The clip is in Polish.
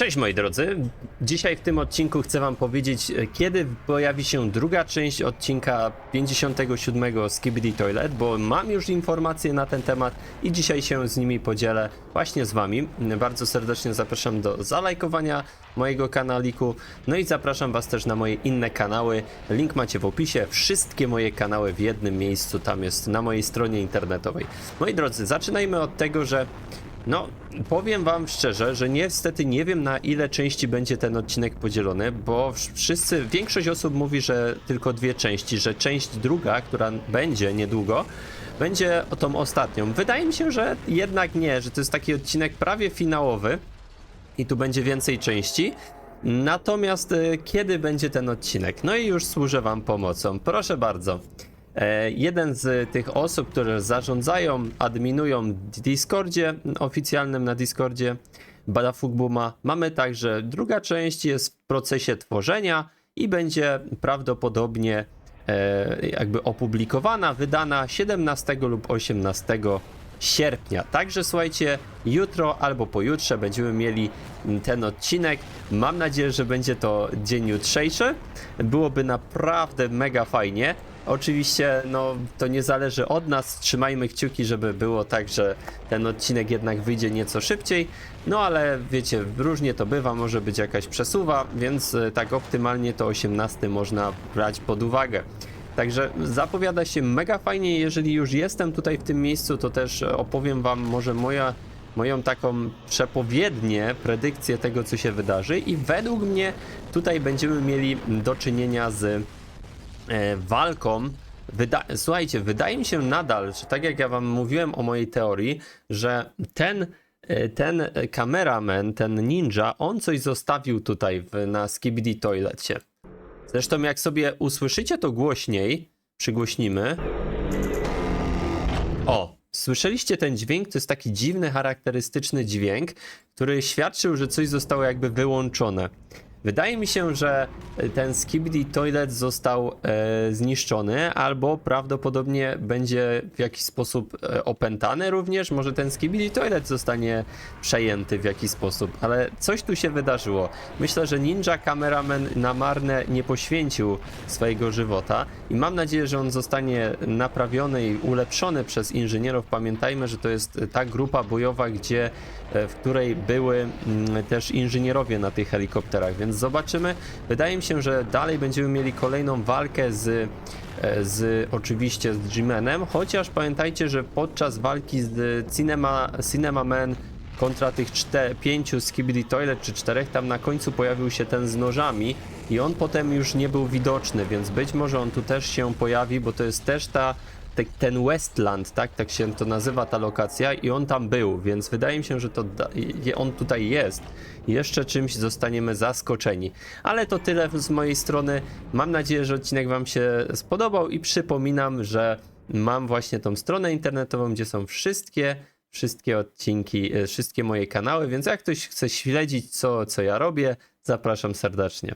Cześć moi drodzy. Dzisiaj w tym odcinku chcę wam powiedzieć, kiedy pojawi się druga część odcinka 57 Skibidi Toilet, bo mam już informacje na ten temat i dzisiaj się z nimi podzielę właśnie z wami. Bardzo serdecznie zapraszam do zalajkowania mojego kanaliku, no i zapraszam was też na moje inne kanały. Link macie w opisie. Wszystkie moje kanały w jednym miejscu, tam jest na mojej stronie internetowej. Moi drodzy, zaczynajmy od tego, że no, powiem wam szczerze, że niestety nie wiem na ile części będzie ten odcinek podzielony, bo wszyscy, większość osób mówi, że tylko dwie części, że część druga, która będzie niedługo, będzie tą ostatnią. Wydaje mi się, że jednak nie, że to jest taki odcinek prawie finałowy i tu będzie więcej części. Natomiast e, kiedy będzie ten odcinek? No i już służę wam pomocą. Proszę bardzo. E, Jeden z tych osób, które zarządzają, adminują Discordzie, oficjalnym na Discordzie Badafugbuma, mamy także druga część jest w procesie tworzenia i będzie prawdopodobnie e, jakby opublikowana, wydana 17 lub 18 sierpnia. Także słuchajcie, jutro albo pojutrze będziemy mieli ten odcinek. Mam nadzieję, że będzie to dzień jutrzejszy. Byłoby naprawdę mega fajnie. Oczywiście, no to nie zależy od nas. Trzymajmy kciuki, żeby było tak, że ten odcinek jednak wyjdzie nieco szybciej. No ale wiecie, różnie to bywa, może być jakaś przesuwa, więc e, tak optymalnie to 18 można brać pod uwagę. Także zapowiada się mega fajnie. Jeżeli już jestem tutaj w tym miejscu, to też e, opowiem Wam może moja, moją taką przepowiednię, predykcję tego, co się wydarzy. I według mnie tutaj będziemy mieli do czynienia z walką. Wyda Słuchajcie, wydaje mi się nadal, że tak jak ja Wam mówiłem o mojej teorii, że ten. e, Ten kameraman, ten ninja, on coś zostawił tutaj w, na Skibidi Toilecie. Zresztą jak sobie usłyszycie to głośniej, przygłośnimy. O, słyszeliście ten dźwięk? To jest taki dziwny, charakterystyczny dźwięk, który świadczył, że coś zostało jakby wyłączone. Wydaje mi się, że ten Skibidi Toilet został e, zniszczony, albo prawdopodobnie będzie w jakiś sposób e, opętany również. Może ten Skibidi Toilet zostanie przejęty w jakiś sposób, ale coś tu się wydarzyło. Myślę, że Ninja Cameraman na marne nie poświęcił swojego żywota i mam nadzieję, że on zostanie naprawiony i ulepszony przez inżynierów. Pamiętajmy, że to jest ta grupa bojowa, gdzie e, w której były mm, też inżynierowie na tych helikopterach, więc zobaczymy. Wydaje mi się, że dalej będziemy mieli kolejną walkę z, e, z oczywiście z G-Manem, chociaż pamiętajcie, że podczas walki z Cinema, Cinema Man kontra tych czte, pięciu Skibidi Toilet czy czterech, tam na końcu pojawił się ten z nożami i on potem już nie był widoczny, więc być może on tu też się pojawi, bo to jest też ta te, ten Westland, tak, tak się to nazywa ta lokacja i on tam był, więc wydaje mi się, że to da, on tutaj jest. Jeszcze czymś zostaniemy zaskoczeni. Ale to tyle z mojej strony. Mam nadzieję, że odcinek Wam się spodobał i przypominam, że mam właśnie tą stronę internetową, gdzie są wszystkie wszystkie odcinki, e, wszystkie moje kanały, więc jak ktoś chce śledzić co, co ja robię, zapraszam serdecznie.